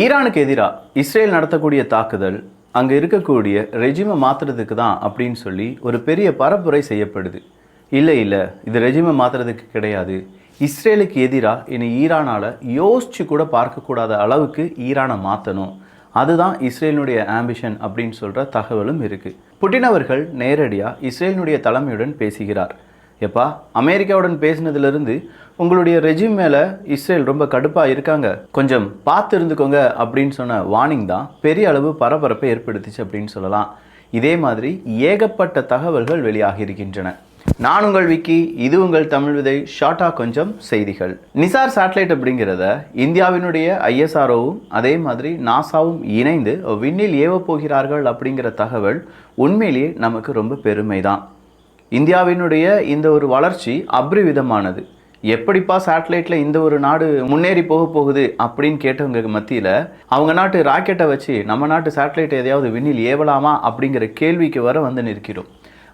ஈரானுக்கு எதிராக இஸ்ரேல் நடத்தக்கூடிய தாக்குதல் அங்கே இருக்கக்கூடிய ரெஜிமை மாற்றுறதுக்கு தான் அப்படின்னு சொல்லி ஒரு பெரிய பரப்புரை செய்யப்படுது. இல்லை இல்லை இது ரெஜிமை மாற்றுறதுக்கு கிடையாது. இஸ்ரேலுக்கு எதிராக இனி ஈரானால் யோசிச்சு கூட பார்க்கக்கூடாத அளவுக்கு ஈரானை மாற்றணும் அதுதான் இஸ்ரேலினுடைய ஆம்பிஷன் அப்படின்னு சொல்கிற தகவலும் இருக்குது புட்டின் அவர்கள் நேரடியாக இஸ்ரேலினுடைய தலைமையுடன் பேசுகிறார். எப்பா அமெரிக்காவுடன் பேசினதுலேருந்து உங்களுடைய ரெஜிம் மேலே இஸ்ரேல் ரொம்ப கடுப்பாக இருக்காங்க. கொஞ்சம் பார்த்து இருந்துக்கோங்க அப்படின்னு சொன்ன வார்னிங் தான் பெரிய அளவு பரபரப்பை ஏற்படுத்துச்சு அப்படின்னு சொல்லலாம். இதே மாதிரி ஏகப்பட்ட தகவல்கள் வெளியாகி இருக்கின்றன நான் உங்கள் விக்கி இது உங்கள் தமிழ் விதை ஷார்ட்டாக கொஞ்சம் செய்திகள். நிசார் சேட்டலைட் அப்படிங்கிறத இந்தியாவினுடைய ஐஎஸ்ஆர்ஓவும் அதே மாதிரி நாசாவும் இணைந்து விண்ணில் ஏவப் போகிறார்கள் அப்படிங்கிற தகவல் உண்மையிலேயே நமக்கு ரொம்ப பெருமை தான் இந்தியாவினுடைய இந்த ஒரு வளர்ச்சி அப்ரிவிதமானது. எப்படிப்பா சேட்டலைட்டில் இந்த ஒரு நாடு முன்னேறி போக போகுது அப்படின்னு கேட்டவங்க மத்தியில் அவங்க நாட்டு ராக்கெட்டை வச்சு நம்ம நாட்டு சேட்டலைட் எதையாவது விண்ணில் ஏவலாமா அப்படிங்கிற கேள்விக்கு வர வந்து நிற்கிறோம்.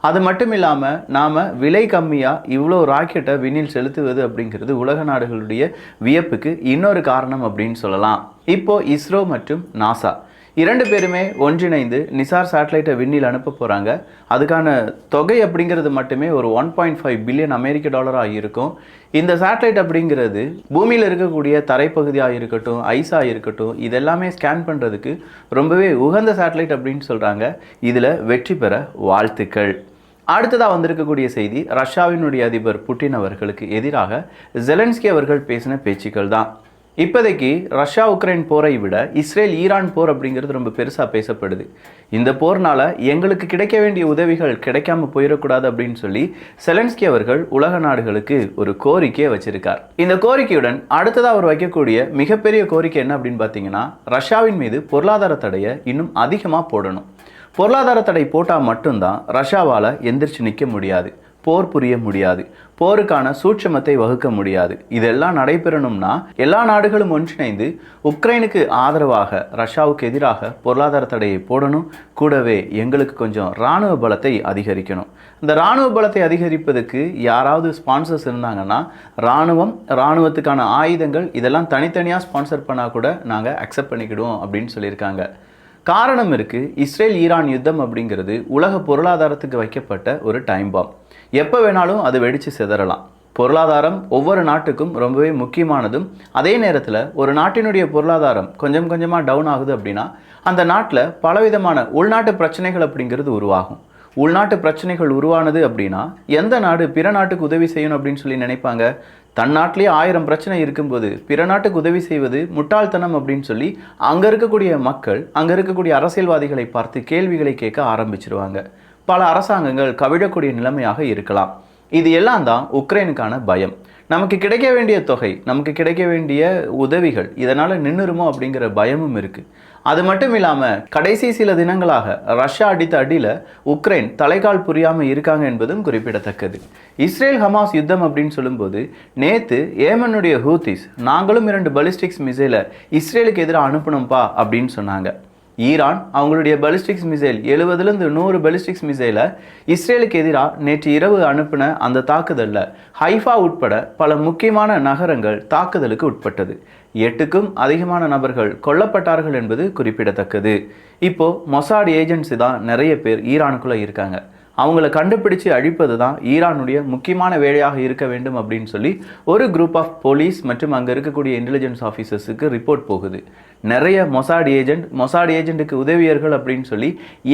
அது மட்டும் இல்லாமல் நாம் விலை கம்மியாக இவ்வளோ ராக்கெட்டை விண்ணில் செலுத்துவது அப்படிங்கிறது உலக நாடுகளுடைய வியப்புக்கு இன்னொரு காரணம் அப்படின்னு சொல்லலாம். இப்போது இஸ்ரோ மற்றும் நாசா இரண்டு பேருமே ஒன்றிணைந்து நிசார் சேட்டலைட்டை விண்ணில் அனுப்ப போகிறாங்க அதுக்கான தொகை அப்படிங்கிறது மட்டுமே ஒரு ஒன் பாயிண்ட் ஃபைவ் பில்லியன் அமெரிக்க டாலராக இருக்கும். இந்த சேட்டலைட் அப்படிங்கிறது பூமியில் இருக்கக்கூடிய தரைப்பகுதியாக இருக்கட்டும் ஐஸாக இருக்கட்டும் இதெல்லாமே ஸ்கேன் பண்ணுறதுக்கு ரொம்பவே உகந்த சேட்டலைட் அப்படின்னு சொல்கிறாங்க இதில் வெற்றி பெற வாழ்த்துக்கள். அடுத்ததாக வந்திருக்கக்கூடிய செய்தி ரஷ்யாவினுடைய அதிபர் புட்டின் அவர்களுக்கு எதிராக ஜெலன்ஸ்கி அவர்கள் பேசின பேச்சுக்கள் தான் இப்போதைக்கு ரஷ்யா உக்ரைன் போரை விட இஸ்ரேல் ஈரான் போர் அப்படிங்கிறது ரொம்ப பெருசாக பேசப்படுது. இந்த போர்னால் எங்களுக்கு கிடைக்க வேண்டிய உதவிகள் கிடைக்காம போயிடக்கூடாது அப்படின்னு சொல்லி செலன்ஸ்கி அவர்கள் உலக நாடுகளுக்கு ஒரு கோரிக்கையை வச்சிருக்கார். இந்த கோரிக்கையுடன் அடுத்ததாக அவர் வைக்கக்கூடிய மிகப்பெரிய கோரிக்கை என்ன அப்படின்னு பார்த்தீங்கன்னா ரஷ்யாவின் மீது பொருளாதார தடையை இன்னும் அதிகமாக போடணும். பொருளாதார தடை போட்டால் மட்டும்தான் ரஷ்யாவால் எந்திரிச்சு நிற்க முடியாது. போர் புரிய முடியாது. போருக்கான சூட்சமத்தை வகுக்க முடியாது. இதெல்லாம் நடைபெறணும்னா எல்லா நாடுகளும் ஒன்றிணைந்து உக்ரைனுக்கு ஆதரவாக ரஷ்யாவுக்கு எதிராக பொருளாதார தடையை போடணும். கூடவே எங்களுக்கு கொஞ்சம் இராணுவ பலத்தை அதிகரிக்கணும். இந்த இராணுவ பலத்தை அதிகரிப்பதுக்கு யாராவது ஸ்பான்சர்ஸ் இருந்தாங்கன்னா இராணுவம் இராணுவத்துக்கான ஆயுதங்கள் இதெல்லாம் தனித்தனியாக ஸ்பான்சர் பண்ணால் கூட நாங்கள் அக்செப்ட் பண்ணிக்கிடுவோம் அப்படின்னு சொல்லியிருக்காங்க. காரணம் இருக்குது இஸ்ரேல் ஈரான் யுத்தம் அப்படிங்கிறது உலக பொருளாதாரத்துக்கு வைக்கப்பட்ட ஒரு டைம் பாம் எப்போ வேணாலும் அது வெடித்து சிதறலாம். பொருளாதாரம் ஒவ்வொரு நாட்டுக்கும் ரொம்பவே முக்கியமானதும் அதே நேரத்தில் ஒரு நாட்டினுடைய பொருளாதாரம் கொஞ்சம் கொஞ்சமாக டவுன் ஆகுது அப்படின்னா அந்த நாட்டில் பலவிதமான உள்நாட்டு பிரச்சனைகள் அப்படிங்கிறது உருவாகும். உள்நாட்டு பிரச்சனைகள் உருவானது அப்படின்னா எந்த நாடு பிற நாட்டுக்கு உதவி செய்யணும் அப்படின்னு சொல்லி நினைப்பாங்க? தன் நாட்டிலேயே ஆயிரம் பிரச்சனை இருக்கும்போது பிற நாட்டுக்கு உதவி செய்வது முட்டாள்தனம் அப்படின்னு சொல்லி அங்கே இருக்கக்கூடிய மக்கள் அங்கே இருக்கக்கூடிய அரசியல்வாதிகளை பார்த்து கேள்விகளை கேட்க ஆரம்பிச்சிருவாங்க. பல அரசாங்கங்கள் கவிழக்கூடிய நிலைமையாக இருக்கலாம். இது எல்லாம் தான் உக்ரைனுக்கான பயம். நமக்கு கிடைக்க வேண்டிய தொகை நமக்கு கிடைக்க வேண்டிய உதவிகள் இதனால் நின்றுருமோ அப்படிங்கிற பயமும் இருக்குது அது மட்டும் இல்லாமல் கடைசி சில தினங்களாக ரஷ்யா அடித்த அடியில் உக்ரைன் தலைகால் புரியாமல் இருக்காங்க என்பதும் குறிப்பிடத்தக்கது. இஸ்ரேல் ஹமாஸ் யுத்தம் அப்படின்னு சொல்லும்போது நேற்று ஏமனுடைய ஹூத்திஸ் நாங்களும் இரண்டு பலிஸ்டிக்ஸ் மிசைலை இஸ்ரேலுக்கு எதிராக அனுப்பணும்ப்பா அப்படின்னு சொன்னாங்க. ஈரான் அவங்களுடைய பலிஸ்டிக்ஸ் மிசைல் எழுபதுலேருந்து நூறு பலிஸ்டிக்ஸ் மிசைலை இஸ்ரேலுக்கு எதிராக நேற்று இரவு அனுப்பின அந்த தாக்குதலில் ஹைஃபா உட்பட பல முக்கியமான நகரங்கள் தாக்குதலுக்கு உட்பட்டது. எட்டுக்கும் அதிகமான நபர்கள் கொல்லப்பட்டார்கள் என்பது குறிப்பிடத்தக்கது. இப்போ மொசாட் ஏஜென்சி தான் நிறைய பேர் ஈரானுக்குள்ளே இருக்காங்க. அவங்கள கண்டுபிடிச்சு அழிப்பது தான் ஈரானுடைய முக்கியமான வேலையாக இருக்க வேண்டும் அப்படின்னு சொல்லி ஒரு குரூப் ஆஃப் போலீஸ் மற்றும் அங்கே இருக்கக்கூடிய இன்டெலிஜென்ஸ் ஆஃபீஸர்ஸுக்கு ரிப்போர்ட் போகுது. நிறைய மொசாட் ஏஜென்ட் மொசாட் ஏஜென்ட்டுக்கு உதவியர்கள் அப்படின்னு சொல்லி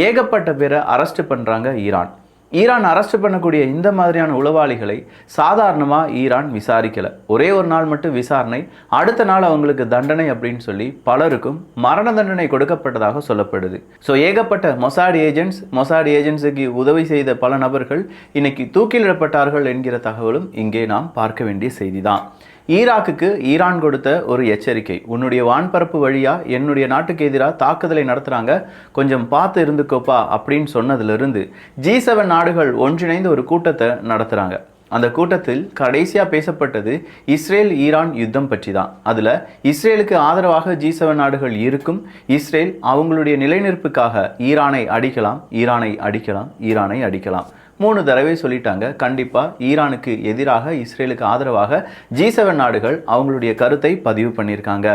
ஏகப்பட்ட பேரை அரெஸ்ட் பண்ணுறாங்க ஈரான். ஈரான் அரெஸ்ட் பண்ணக்கூடிய இந்த மாதிரியான உளவாளிகளை சாதாரணமாக ஈரான் விசாரிக்கலை. ஒரே ஒரு நாள் மட்டும் விசாரணை அடுத்த நாள் அவங்களுக்கு தண்டனை அப்படின்னு சொல்லி பலருக்கும் மரண தண்டனை கொடுக்கப்பட்டதாக சொல்லப்படுது. ஸோ ஏகப்பட்ட மொசாட் ஏஜென்ட்ஸ் மொசாட் ஏஜென்ட்ஸுக்கு உதவி செய்த பல நபர்கள் இன்னைக்கு தூக்கிலிடப்பட்டார்கள் என்கிற தகவலும் இங்கே நாம் பார்க்க வேண்டிய செய்தி தான் ஈராக்குக்கு ஈரான் கொடுத்த ஒரு எச்சரிக்கை. உன்னுடைய வான்பரப்பு வழியா என்னுடைய நாட்டுக்கு எதிராக தாக்குதலை நடத்துகிறாங்க கொஞ்சம் பார்த்து இருந்துக்கோப்பா அப்படின்னு சொன்னதிலிருந்து ஜி செவன் நாடுகள் ஒன்றிணைந்து ஒரு கூட்டத்தை நடத்துகிறாங்க அந்த கூட்டத்தில் கடைசியாக பேசப்பட்டது இஸ்ரேல் ஈரான் யுத்தம் பற்றி தான் அதில் இஸ்ரேலுக்கு ஆதரவாக ஜி செவன் நாடுகள் இருக்கும். இஸ்ரேல் அவங்களுடைய நிலைநிற்புக்காக ஈரானை அடிக்கலாம் ஈரானை அடிக்கலாம் ஈரானை அடிக்கலாம். மூணு தடவை சொல்லிட்டாங்க. கண்டிப்பாக ஈரானுக்கு எதிராக இஸ்ரேலுக்கு ஆதரவாக ஜி செவன் நாடுகள் அவங்களுடைய கருத்தை பதிவு பண்ணியிருக்காங்க.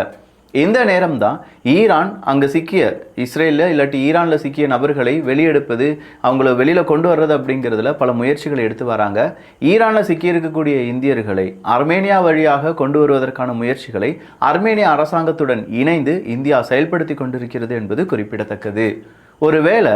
இந்த நேரம் தான் ஈரான் அங்கே சிக்கிய இஸ்ரேலில் இல்லாட்டி ஈரானில் சிக்கிய நபர்களை வெளியெடுப்பது அவங்கள வெளியில் கொண்டு வர்றது அப்படிங்கிறதுல பல முயற்சிகளை எடுத்து வராங்க. ஈரானில் சிக்கியிருக்கக்கூடிய இந்தியர்களை அர்மேனியா வழியாக கொண்டு வருவதற்கான முயற்சிகளை அர்மேனியா அரசாங்கத்துடன் இணைந்து இந்தியா செயல்படுத்தி கொண்டிருக்கிறது என்பது குறிப்பிடத்தக்கது. ஒருவேளை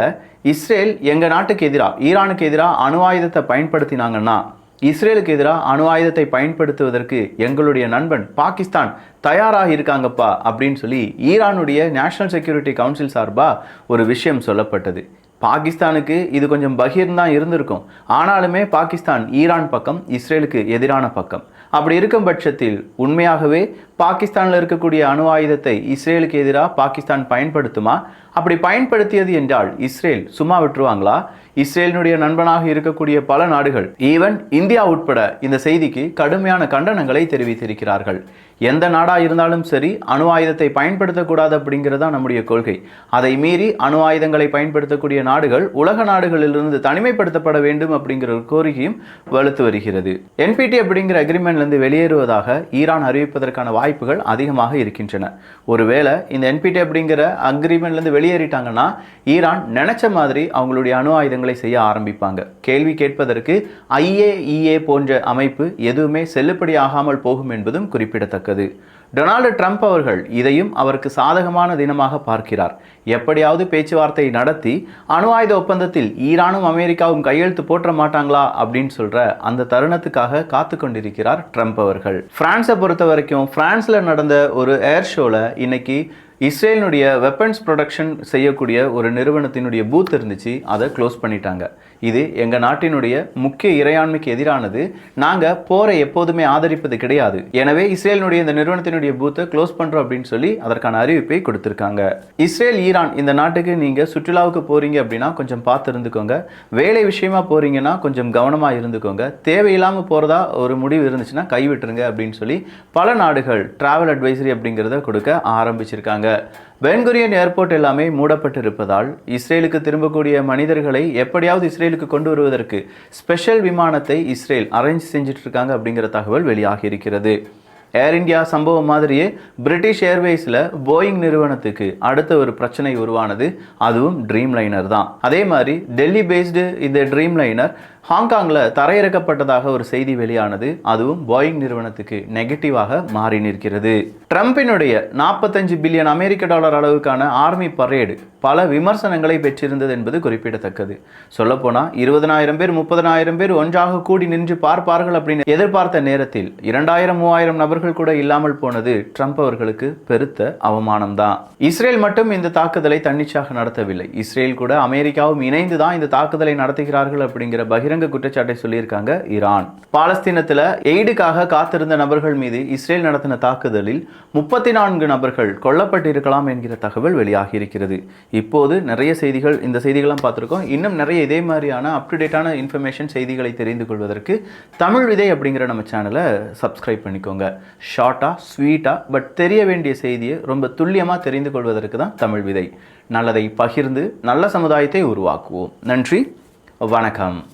இஸ்ரேல் எங்கள் நாட்டுக்கு எதிராக ஈரானுக்கு எதிராக அணு ஆயுதத்தை பயன்படுத்தினாங்கன்னா இஸ்ரேலுக்கு எதிராக அணு ஆயுதத்தை பயன்படுத்துவதற்கு எங்களுடைய நண்பன் பாகிஸ்தான் தயாராக இருக்காங்கப்பா அப்படின்னு சொல்லி ஈரானுடைய நேஷனல் செக்யூரிட்டி கவுன்சில் சார்பாக ஒரு விஷயம் சொல்லப்பட்டது. பாகிஸ்தானுக்கு இது கொஞ்சம் பகீர்னு தான் இருந்திருக்கும். ஆனாலுமே பாகிஸ்தான் ஈரான் பக்கம் இஸ்ரேலுக்கு எதிரான பக்கம். அப்படி இருக்கும் பட்சத்தில் உண்மையாகவே பாகிஸ்தானில் இருக்கக்கூடிய அணு ஆயுதத்தை இஸ்ரேலுக்கு எதிராக பாகிஸ்தான் பயன்படுத்துமா? அப்படி பயன்படுத்தியது என்றால் இஸ்ரேல் சும்மா விட்டுருவாங்களா? இஸ்ரேலினுடைய நண்பனாக இருக்கக்கூடிய பல நாடுகள் ஈவன் இந்தியா உட்பட இந்த செய்திக்கு கடுமையான கண்டனங்களை தெரிவித்திருக்கிறார்கள். எந்த நாடாக இருந்தாலும் சரி அணு ஆயுதத்தை பயன்படுத்தக்கூடாது அப்படிங்கிறதா நம்முடைய கொள்கை. அதை மீறி அணு ஆயுதங்களை பயன்படுத்தக்கூடிய நாடுகள் உலக நாடுகளிலிருந்து தனிமைப்படுத்தப்பட வேண்டும் அப்படிங்கிற ஒரு கோரிக்கையும் வலுத்து வருகிறது. என்பிடி அப்படிங்கிற அக்ரிமெண்ட்லேருந்து வெளியேறுவதாக ஈரான் அறிவிப்பதற்கான வாய்ப்புகள் அதிகமாக இருக்கின்றன. ஒருவேளை இந்த என்பிடி அப்படிங்கிற அக்ரிமெண்ட்லேருந்து வெளியேறிட்டாங்கன்னா ஈரான் நினைச்ச மாதிரி அவங்களுடைய அணு ஆயுதங்களை செய்ய ஆரம்பிப்பாங்க. கேள்வி கேட்பதற்கு ஐஏஇஏ போன்ற அமைப்பு எதுவுமே செல்லுபடி ஆகாமல் போகும் என்பதும் குறிப்பிடத்தக்கது. டொனால்டு ட்ரம்ப் அவர்கள் இதையும் அவருக்கு சாதகமான தினமாக பார்க்கிறார். எப்படியாவது பேச்சுவார்த்தை நடத்தி அணு ஆயுத ஒப்பந்தத்தில் ஈரானும் அமெரிக்காவும் கையெழுத்து போற்ற மாட்டாங்களா அப்படின்னு சொல்ற அந்த தருணத்துக்காக காத்து கொண்டிருக்கிறார் ட்ரம்ப் அவர்கள். பிரான்ஸை பொறுத்த வரைக்கும் பிரான்ஸ்ல நடந்த ஒரு ஏர் ஷோல இன்னைக்கு இஸ்ரேலினுடைய வெப்பன்ஸ் ப்ரொடக்ஷன் செய்யக்கூடிய ஒரு நிறுவனத்தினுடைய பூத் இருந்துச்சு. அதை க்ளோஸ் பண்ணிட்டாங்க. இது எங்கள் நாட்டினுடைய முக்கிய இறையாண்மைக்கு எதிரானது. நாங்கள் போரை எப்போதுமே ஆதரிப்பது கிடையாது. எனவே இஸ்ரேலினுடைய இந்த நிறுவனத்தினுடைய பூத்தை க்ளோஸ் பண்ணுறோம் அப்படின்னு சொல்லி அதற்கான அறிவிப்பை கொடுத்துருக்காங்க. இஸ்ரேல் ஈரான் இந்த நாட்டுக்கு நீங்கள் சுற்றுலாவுக்கு போகிறீங்க அப்படின்னா கொஞ்சம் பார்த்து இருந்துக்கோங்க வேலை விஷயமா போகிறீங்கன்னா கொஞ்சம் கவனமாக இருந்துக்கோங்க. தேவையில்லாமல் போகிறதா ஒரு முடிவு இருந்துச்சுன்னா கைவிட்டுருங்க அப்படின்னு சொல்லி பல நாடுகள் டிராவல் அட்வைசரி அப்படிங்கிறத கொடுக்க ஆரம்பிச்சிருக்காங்க. பென்குரியன் ஏர்போர்ட் எல்லாமே மூடப்பட்டிருப்பதால் இஸ்ரேலுக்கு திரும்பக்கூடிய மனிதர்களை எப்படியாவது இஸ்ரேலுக்கு கொண்டு வருவதற்கு ஸ்பெஷல் விமானத்தை இஸ்ரேல் அரேஞ்ச் செஞ்சுட்டு இருக்காங்க அப்படிங்கிற தகவல் வெளியாகி இருக்கிறது ஏர் இந்தியா சம்பவம் மாதிரியே பிரிட்டிஷ் ஏர்வேஸில் போயிங் நிறுவனத்துக்கு அடுத்த ஒரு பிரச்சனை உருவானது அதுவும் ட்ரீம் லைனர் தான். அதே மாதிரி டெல்லி பேஸ்டு இந்த ட்ரீம் லைனர் ஹாங்காங்கில் தரையிறக்கப்பட்டதாக ஒரு செய்தி வெளியானது அதுவும் போயிங் நிறுவனத்துக்கு நெகட்டிவாக மாறி நிற்கிறது. ட்ரம்பினுடைய நாற்பத்தஞ்சு பில்லியன் அமெரிக்க டாலர் அளவுக்கான ஆர்மி பரேடு பல விமர்சனங்களை பெற்றிருந்தது என்பது குறிப்பிடத்தக்கது. சொல்லப்போனால் இருபதனாயிரம் பேர் முப்பதனாயிரம் பேர் ஒன்றாக கூடி நின்று பார்ப்பார்கள் அப்படின்னு எதிர்பார்த்த நேரத்தில் இரண்டாயிரம் மூவாயிரம் நபர்கள் கூட இல்லாமல் போனது ட்ரம்ப் அவர்களுக்கு பெருத்த அவமானம் தான் இஸ்ரேல் மட்டும் இந்த தாக்குதலை தன்னிச்சாக நடத்தவில்லை. இஸ்ரேல் கூட அமெரிக்காவும் இணைந்து தான் இந்த தாக்குதலை நடத்துகிறார்கள் அப்படிங்கிற பகிரங்க குற்றச்சாட்டை சொல்லியிருக்காங்க ஈரான். பாலஸ்தீனத்தில் எய்டுக்காக காத்திருந்த நபர்கள் மீது இஸ்ரேல் நடத்தின தாக்குதலில் முப்பத்தி நான்கு நபர்கள் கொல்லப்பட்டிருக்கலாம் என்கிற தகவல் வெளியாகி இருக்கிறது இப்போது நிறைய செய்திகள் இந்த செய்திகள்லாம் பார்த்துருக்கோம். இன்னும் நிறைய இதே மாதிரியான அப் டு டேட்டான இன்ஃபர்மேஷன் செய்திகளை தெரிந்து கொள்வதற்கு தமிழ் விதை அப்படிங்கிற நம்ம சேனலை சப்ஸ்கிரைப் பண்ணிக்கோங்க. ஷார்ட்டாக ஸ்வீட்டாக பட் தெரிய வேண்டிய செய்தியை ரொம்ப துல்லியமாக தெரிந்து கொள்வதற்கு தான் தமிழ் விதை. நல்லதை பகிர்ந்து நல்ல சமுதாயத்தை உருவாக்குவோம். நன்றி. வணக்கம்.